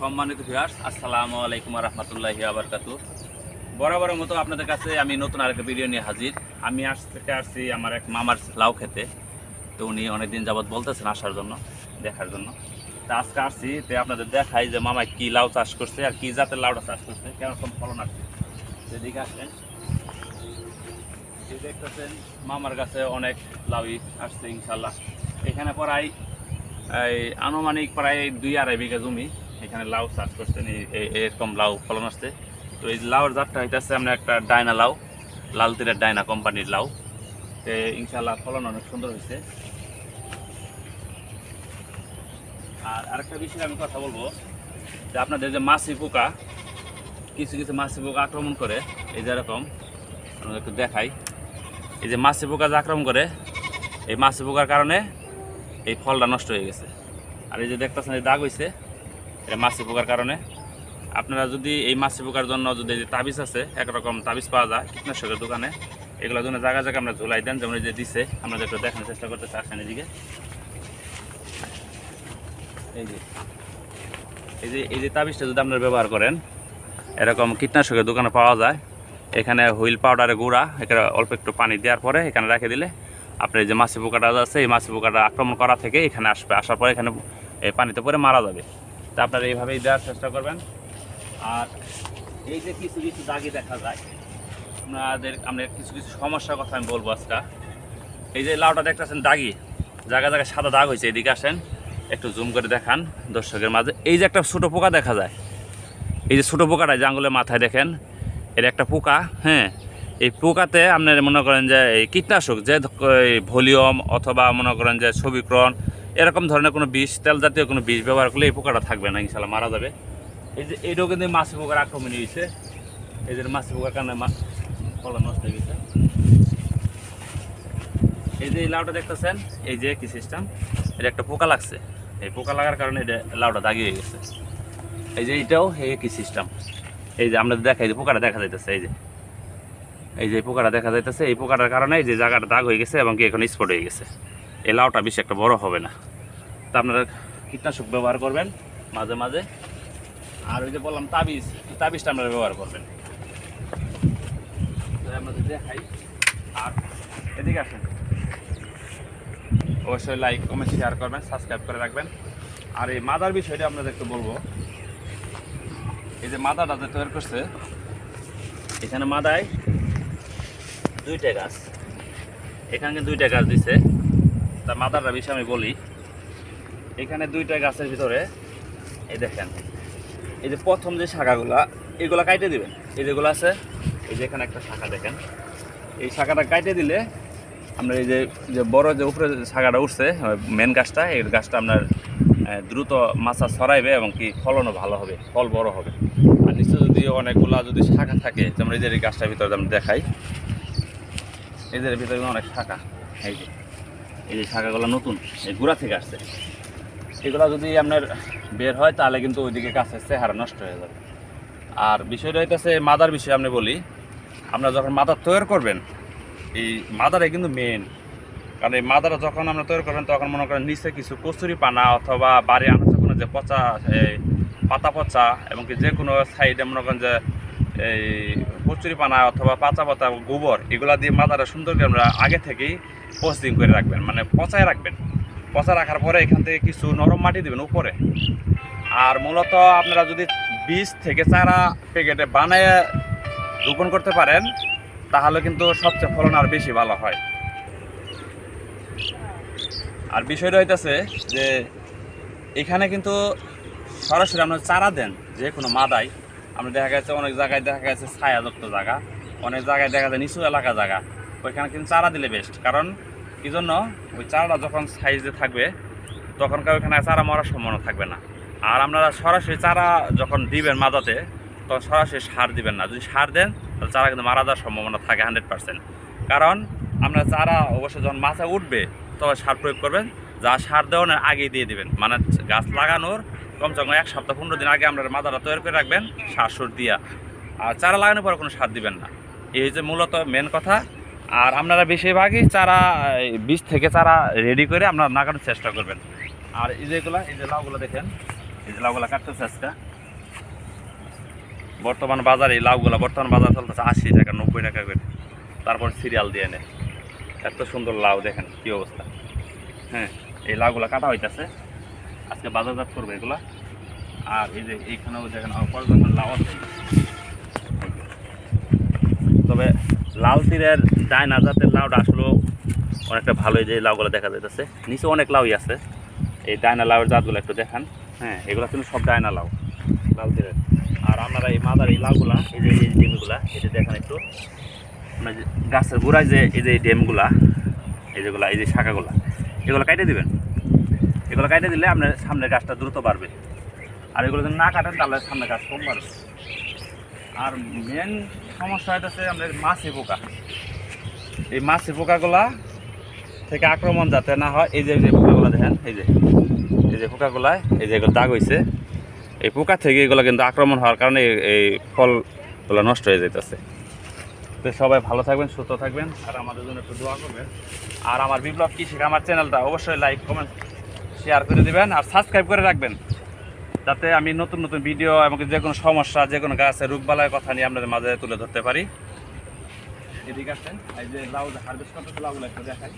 সম্মানিত ভিউয়ার্স আসসালামু আলাইকুম রহমতুল্লাহি আবরকাতু বরাবরের মতো আপনাদের কাছে আমি নতুন আরেকটা ভিডিও নিয়ে হাজির। আমি আজ থেকে আসছি আমার এক মামার লাউ খেতে। তো উনি অনেকদিন যাবৎ বলতেছেন আসার জন্য, দেখার জন্য। তা আজকে আসছি, তো আপনাদের দেখাই যে মামা কি লাউ চাষ করছে আর কি জাতের লাউটা চাষ করছে কেমন ফলন আসছে সেদিকে আসেন দেখতেছেন, মামার কাছে অনেক লাউই আসছে ইনশাল্লাহ এখানে প্রায়, এই আনুমানিক প্রায় দুই আড়াই বিঘা জমি। এখানে লাউ চাষ করছেন এরকম লাউ ফলন আসছে। তো এই লাউর জাতটা হইতেছে আমরা একটা ডায়না লাউ, লাল তীরের ডায়না কোম্পানির লাউ। তো ইনশাল্লাহ ফলন অনেক সুন্দর হয়েছে আর আরেকটা বিষয়ে আমি কথা বলব, যে আপনাদের যে মাছি পোকা, কিছু কিছু মাছি পোকা আক্রমণ করে, এই যে এরকম একটু দেখাই। এই যে মাছি পোকা যে আক্রমণ করে, এই মাছি পোকার কারণে এই ফলটা নষ্ট হয়ে গেছে। আর এই যে দেখতেছেন, এই দাগ হয়েছে এটা মাছি পোকার কারণে। আপনারা যদি এই মাছি পোকার জন্য যদি যে তাবিজ আছে, একরকম তাবিজ পাওয়া যায় কীটনাশকের দোকানে, এগুলোর জন্য জায়গা জায়গায় আমরা ঝুলাই দেন, যেমন যে দিছে, আমরা একটু দেখানোর চেষ্টা করতেছি আসেন এদিকে। এই যে এই যে এই যে তাবিজটা যদি আপনারা ব্যবহার করেন, এরকম কীটনাশকের দোকানে পাওয়া যায়। এখানে হুইল পাউডারের গুঁড়া, এখানে অল্প একটু পানি দেওয়ার পরে এখানে রেখে দিলে আপনার যে মাছি পোকাটা আছে, এই মাছি পোকাটা আক্রমণ করা থেকে এখানে আসবে, আসার পরে এখানে এই পানিতে পরে মারা যাবে। তা আপনারা এইভাবেই দেওয়ার চেষ্টা করবেন। আর এই যে কিছু কিছু দাগি দেখা যায়, আপনাদের, আমরা কিছু কিছু সমস্যার কথা আমি বলব আজকে। এই যে লাউটা দেখতেছেন, দাগি। জায়গা জায়গায় সাদা দাগ হয়েছে, এদিকে আসেন, একটু জুম করে দেখান দর্শকের মাঝে। এই যে একটা ছোটো পোকা দেখা যায়, এই যে ছোটো পোকাটা যে আঙুলের মাথায় দেখেন, এর একটা পোকা হ্যাঁ এই পোকাতে আপনার মনে করেন যে এই কীটনাশক, যে ভলিউম অথবা মনে করেন যে ছবিক্রণ এরকম ধরনের কোনো বিষ, তেল জাতীয় কোনো বিষ ব্যবহার করলে এই পোকাটা থাকবে না ইনশাল্লাহ মারা যাবে। এই যে এইটাও কিন্তু মাছি পোকার আক্রমণ হয়েছে। এই যে মাছি পোকার কারণে ফলন নষ্ট হয়ে গেছে। এই যে এই লাউটা দেখতেছেন, এই যে কি সিস্টেম এটা একটা পোকা লাগছে। এই পোকা লাগার কারণে এটা লাউটা দাগি হয়ে গেছে। এই যে এইটাও এই কি সিস্টেম এই যে আমরা দেখাই যে পোকাটা দেখা যাইতেছে, এই যে। এই যে পোকাটা দেখা যাইতেছে, এই পোকাটার কারণে এই যে জায়গাটা দাগ হয়ে গেছে এবং কি এখন স্পট হয়ে গেছে। এই লাউটা বেশি একটা বড় হবে না। তা আপনারা কীটনাশক ব্যবহার করবেন মাঝে মাঝে। আর ওই যে বললাম তাবিজ তাবিজটা আপনারা ব্যবহার করবেন। আর এদিকে আসেন। অবশ্যই লাইক কমেন্ট শেয়ার করবেন সাবস্ক্রাইব করে রাখবেন। আর এই মাদার বিষয়টা আপনাদের একটু বলব। এই যে মাদাটা যে তৈরি করছে, এখানে মাদায় দুইটা গাছ। এখানে দুইটা গাছ দিছে। তা মাদারটা বিষয়ে আমি বলি। এখানে দুইটা গাছের ভিতরে, এই দেখেন, এই যে প্রথম যে শাখাগুলা, এগুলা কাইটে দিবেন। এই যেগুলো আছে, এই যে এখানে একটা শাখা দেখেন। এই শাখাটা কাইটে দিলে আমরা এই যে যে বড় যে উপরে শাখাটা উঠছে মেন গাছটা, এই গাছটা আপনার দ্রুত মাছা ছড়াইবে এবং কি ফলনও ভালো হবে, ফল বড় হবে। আর নিচে যদি অনেকগুলা যদি শাখা থাকে যেমন এই যে এই গাছটার ভিতরে আমরা দেখাই এদের ভিতরে অনেক শাখা। এই যে এই যে শাখাগুলো নতুন, এই গুড়া থেকে আসছে। এগুলো যদি আপনার বের হয়, তাহলে কিন্তু ওইদিকে গাছের চেহারা নষ্ট হয়ে যাবে। আর বিষয়টা হইতেছে মাদার বিষয়ে আপনি বলি, আমরা যখন মাদার তৈরি করবেন, এই মাদারে কিন্তু মেন কারণ এই মাদারা যখন আমরা তৈরি করবেন, তখন মনে করেন নিচে কিছু কচুরি পানা অথবা বাড়ি আনাচে কোনো যে পচা, এই পাতা পচা, এবং কি যে কোনো সাইডে মনে করেন যে, এই কচুরি পানা অথবা পাতা পাতা গোবর, এগুলা দিয়ে মাদারা সুন্দর করে আমরা আগে থেকেই পোস্টিং করে রাখবেন মানে পচায় রাখবেন। পচা রাখার পরে এখান থেকে কিছু নরম মাটি দিবেন উপরে। আর মূলত আপনারা যদি বীজ থেকে চারা প্যাকেটে বানায় রোপণ করতে পারেন, তাহলে কিন্তু সবচেয়ে ফলন আর বেশি ভালো হয়। আর বিষয়টা হইতেছে যে এখানে কিন্তু সরাসরি আমরা চারা দেন যে কোনো মাদাই আমরা দেখা গেছে অনেক জায়গায় দেখা গেছে ছায়াযুক্ত জায়গা, অনেক জায়গায় দেখা যায় নিচু এলাকা জায়গা। ওইখানে কিন্তু চারা দিলে বেস্ট কারণ কি জন্য ওই চারাটা যখন সাইজে থাকবে তখনকার ওইখানে চারা মরার সম্ভাবনা থাকবে না। আর আপনারা সরাসরি চারা যখন দিবেন মাদাতে, তখন সরাসরি সার দিবেন না। যদি সার দেন, তাহলে চারা কিন্তু মারা যাওয়ার সম্ভাবনা থাকে হান্ড্রেড পার্সেন্ট। কারণ আমরা চারা অবশ্যই যখন মাথায় উঠবে, তখন সার প্রয়োগ করবেন। যা সার দেওয়ানোর আগেই দিয়ে দিবেন। মানে গাছ লাগানোর কমসে কম এক সপ্তাহ, পনেরো দিন আগে আপনার মাদাটা তৈরি করে রাখবেন, সার সুর দিয়া। আর চারা লাগানোর পরে কোনো সার দিবেন না। এই হচ্ছে মূলত মেন কথা। আর আপনারা বেশিরভাগই চারা বীজ থেকে চারা রেডি করে আপনারা লাগানোর চেষ্টা করবেন। আর এই যেগুলা এই যে লাউগুলো দেখেন, এই যে লাউগুলো কাটতেছে আজকে। বর্তমান বাজারে এই লাউগুলা, বর্তমান বাজার চলতেছে আশি টাকা, নব্বই টাকা করে। তারপর সিরিয়াল দিয়ে নেয় এত সুন্দর লাউ, দেখেন কী অবস্থা। হ্যাঁ এই লাউগুলা কাটা হইতেছে। আজকে বাজারজাত করবে এগুলা। আর এই যে এইখানেও দেখেন পর্যটন লাউ আছে। তবে লাল তীরের ডায়না জাতের লাউটা আসলে অনেকটা ভালোই যে লাউগুলো দেখা যাইতেছে। নিচে অনেক লাউই আছে। এই ডায়না লাউয়ের জাতগুলো একটু দেখান। হ্যাঁ এগুলো কিন্তু সব ডায়না লাউ। লাউ তীরের আর আপনারা এই মাদার এই লাউগুলা, এই যে এই ডেমগুলা যে দেখেন একটু। মানে গাছের গোড়ায় যে এই যে এই ডেমগুলা, এই যেগুলা, এই যে শাখাগুলা, এগুলো কাটে দিবেন। এগুলো কাটে দিলে আপনার সামনের গাছটা দ্রুত বাড়বে। আর এগুলো যদি না কাটেন, তাহলে সামনে গাছ কম বাড়বে। আর মেন সমস্যা হইতেছে আমাদের মাছি পোকা। এই মাছের পোকাগুলা থেকে আক্রমণ যাতে না হয়, এই যে, এই পোকাগুলা দেখেন, এই যে এই যে পোকাগুলায়, এই যে এগুলো দাগ হয়েছে এই পোকা থেকে এগুলো কিন্তু আক্রমণ হওয়ার কারণে এই- ফলগুলো নষ্ট হয়ে যেতেছে তো সবাই ভালো থাকবেন, সুস্থ থাকবেন, আর আমাদের জন্য একটু দোয়া করবেন। আর আমার বিপ্লব কৃষি আমার চ্যানেলটা অবশ্যই লাইক, কমেন্ট, শেয়ার করে দিবেন, আর সাবস্ক্রাইব করে রাখবেন। যাতে আমি নতুন নতুন ভিডিও এবং যে কোনো সমস্যা, যে কোনো গাছের রোগবালার কথা নিয়ে আপনাদের মাঝে তুলে ধরতে পারি। এদিকে আসেন। এই যে লাউ হারভেস্ট করতে লাউগুলো একটু দেখাই।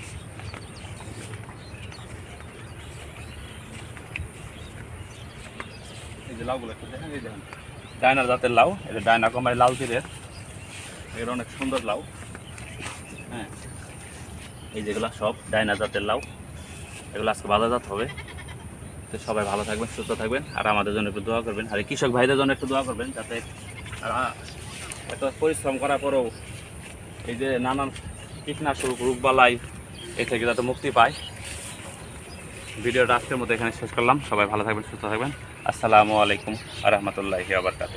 এই যে লাউগুলো একটু দেখেন, এই দেখেন। জাতের লাউ এটা ডায়না কোম্পানি লাউ তীরের এর অনেক সুন্দর লাউ। হ্যাঁ। এই যেগুলো সব ডায়না জাতের লাউ, এগুলো আজকে বাজারজাত হবে। তো সবাই ভালো থাকবেন, সুস্থ থাকবেন, আর আমাদের জন্য একটু দোয়া করবেন। আর কৃষক ভাইদের জন্য একটু দোয়া করবেন, যাতে তারা এত পরিশ্রম করার পরেও এই যে নানান কীটনাশক, রোগবালাই এ থেকে যাতে মুক্তি পায়। ভিডিওটা আজকের মতো এখানে শেষ করলাম। সবাই ভালো থাকবেন, সুস্থ থাকবেন। আসসালামু আলাইকুম আ রহমতুল্লাহি আবরকাত